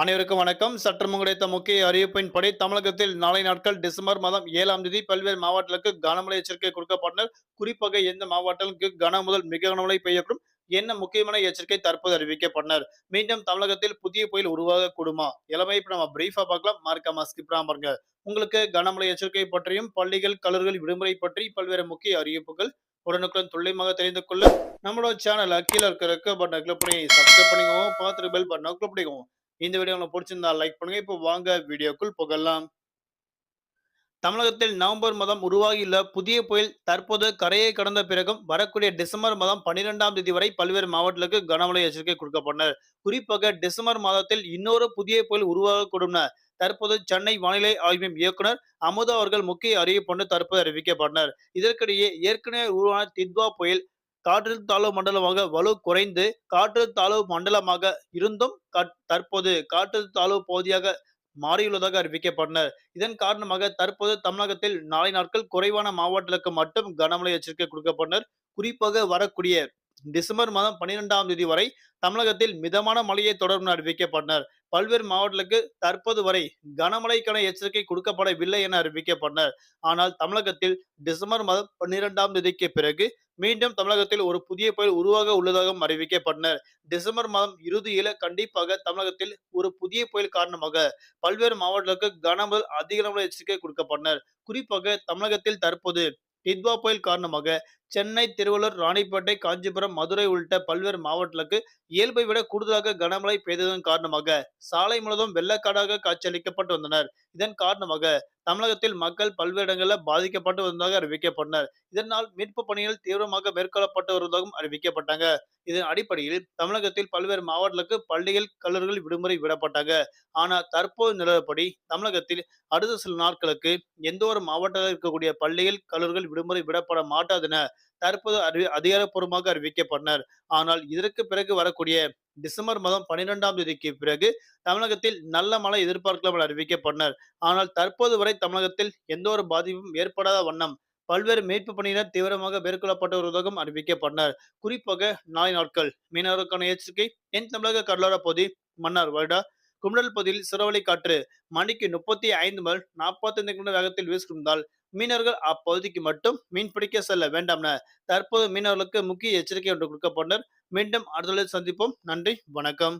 அனைவருக்கும் வணக்கம். சற்று கிடைத்த முக்கிய அறிவிப்பின்படி தமிழகத்தில் நாளை நாட்கள் டிசம்பர் மாதம் ஏழாம் தேதி பல்வேறு மாவட்டங்களுக்கு கனமழை எச்சரிக்கை கொடுக்கப்பட்டனர். குறிப்பாக எந்த மாவட்டங்களுக்கு கன முதல் மிக கனமழை பெய்யக்கூடும் என்ன முக்கியமான எச்சரிக்கை தற்போது அறிவிக்கப்பட்டனர். மீண்டும் தமிழகத்தில் புதிய புயல் உருவாக கூடுமா இளமை இப்ப நம்ம பிரீஃபா பார்க்கலாம். மறக்காம ஸ்கிப் பாருங்க. உங்களுக்கு கனமழை எச்சரிக்கை பற்றியும் பள்ளிகள் கல்லூரிகள் விடுமுறை பற்றி பல்வேறு முக்கிய அறிவிப்புகள் உடனுக்குடன் துல்லியமாக தெரிந்து கொள்ள நம்மளோட சேனல் அக்கீழ இருக்கிற பட்டனை கிளிக் பண்ணி சப்ஸ்கிரைப் பண்ணிக்கோங்க. பார்த்துட்டு பெல் பட்டனை கிளிக் பண்ணிக்கோங்க இந்த வீடியோ உங்களுக்கு பிடிச்சிருந்தா லைக் பண்ணுங்க. இப்போ வாங்க வீடியோக்குள் புகழலாம் தமிழகத்தில் நவம்பர் மாதம் உருவாகியுள்ள புதிய புயல் தற்போது கரையை கடந்த பிறகும் வரக்கூடிய டிசம்பர் மாதம் பன்னிரெண்டாம் தேதி வரை பல்வேறு மாவட்டங்களுக்கு கனமழை எச்சரிக்கை கொடுக்கப்பட்டனர். குறிப்பாக டிசம்பர் மாதத்தில் இன்னொரு புதிய புயல் உருவாகக்கூடும் தற்போது சென்னை வானிலை ஆய்வு இயக்குனர் அமுதா அவர்கள் முக்கிய அறிவிப்பு தற்போது அறிவிக்கப்பட்டனர். இதற்கிடையே ஏற்கனவே உருவான தித்வா புயல் காற்றுத்தாழ்வு மண்டலமாக வலு குறைந்து காற்றுத்தாழ்வு மண்டலமாக இருந்தும் தற்போது காற்றுத்தாழ்வு பகுதியாக மாறியுள்ளதாக அறிவிக்கப்பட்டனர். இதன் காரணமாக தற்போது தமிழகத்தில் நாளை நாட்கள் குறைவான மாவட்டங்களுக்கு மட்டும் கனமழை எச்சரிக்கை கொடுக்கப்பட்டனர். குறிப்பாக வரக்கூடிய டிசம்பர் மாதம் பன்னிரெண்டாம் தேதி வரை தமிழகத்தில் மிதமான மழையை தொடரும் அறிவிக்கப்பட்டனர். பல்வேறு மாவட்டங்களுக்கு தற்போது வரை கனமழைக்கான எச்சரிக்கை கொடுக்கப்படவில்லை என அறிவிக்கப்பட்டனர். ஆனால் தமிழகத்தில் டிசம்பர் மாதம் பன்னிரெண்டாம் தேதிக்கு பிறகு மீண்டும் தமிழகத்தில் ஒரு புதிய புயல் உருவாக உள்ளதாகவும் அறிவிக்கப்பட்டனர். டிசம்பர் மாதம் இறுதியில கண்டிப்பாக தமிழகத்தில் ஒரு புதிய புயல் காரணமாக பல்வேறு மாவட்டங்களுக்கு கனமுதல் அதிக எச்சரிக்கை கொடுக்கப்பட்டனர். குறிப்பாக தமிழகத்தில் தற்போது டித்வா புயல் காரணமாக சென்னை திருவள்ளூர் ராணிப்பேட்டை காஞ்சிபுரம் மதுரை உள்ளிட்ட பல்வேறு மாவட்டங்களுக்கு இயல்பை விட கூடுதலாக கனமழை பெய்ததன் காரணமாக சாலை முழுவதும் வெள்ளக்காடாக காட்சியளிக்கப்பட்டு வந்தனர். இதன் காரணமாக தமிழகத்தில் மக்கள் பல்வேறு இடங்களில் பாதிக்கப்பட்டு வந்ததாக அறிவிக்கப்பட்டனர். இதனால் மீட்பு பணிகள் தீவிரமாக மேற்கொள்ளப்பட்டு வருவதாகவும் அறிவிக்கப்பட்டாங்க. இதன் அடிப்படையில் தமிழகத்தில் பல்வேறு மாவட்டங்களுக்கு பள்ளிகள் கல்லூரிகள் விடுமுறை விடப்பட்டாங்க. ஆனால் தற்போது நிலவரப்படி தமிழகத்தில் அடுத்த சில நாட்களுக்கு எந்த ஒரு மாவட்டத்தில் இருக்கக்கூடிய பள்ளிகள் கல்லூரிகள் விடுமுறை விடப்பட மாட்டாதென தற்போது அறிவி அதிகாரப்பூர்வமாக அறிவிக்கப்பட்டனர். ஆனால் இதற்கு பிறகு வரக்கூடிய டிசம்பர் மாதம் பன்னிரெண்டாம் தேதிக்கு பிறகு தமிழகத்தில் நல்ல மழை எதிர்பார்க்கலாம் என அறிவிக்கப்பட்டனர். ஆனால் தற்போது வரை தமிழகத்தில் எந்த ஒரு பாதிப்பும் ஏற்படாத வண்ணம் பல்வேறு மீட்பு பணியினர் தீவிரமாக மேற்கொள்ளப்பட்டு வருவதாகவும் அறிவிக்கப்பட்டனர். குறிப்பாக நாளை நாட்கள் மீனவர்களுக்கான எச்சரிக்கை தென் தமிழக கடலோர பகுதி மன்னார் வருடா கும்டல் பகுதியில் சிறவழி காற்று மணிக்கு முப்பத்தி ஐந்து முதல் நாற்பத்தி ஐந்து கிலோமீட்டர் வேகத்தில் வீசிருந்தால் மீனவர்கள் அப்பகுதிக்கு மட்டும் மீன் பிடிக்க செல்ல வேண்டாம் என தற்போது மீனவர்களுக்கு முக்கிய எச்சரிக்கை ஒன்று கொடுக்கப்பட்டனர். மீண்டும் அடுத்த சந்திப்போம். நன்றி. வணக்கம்.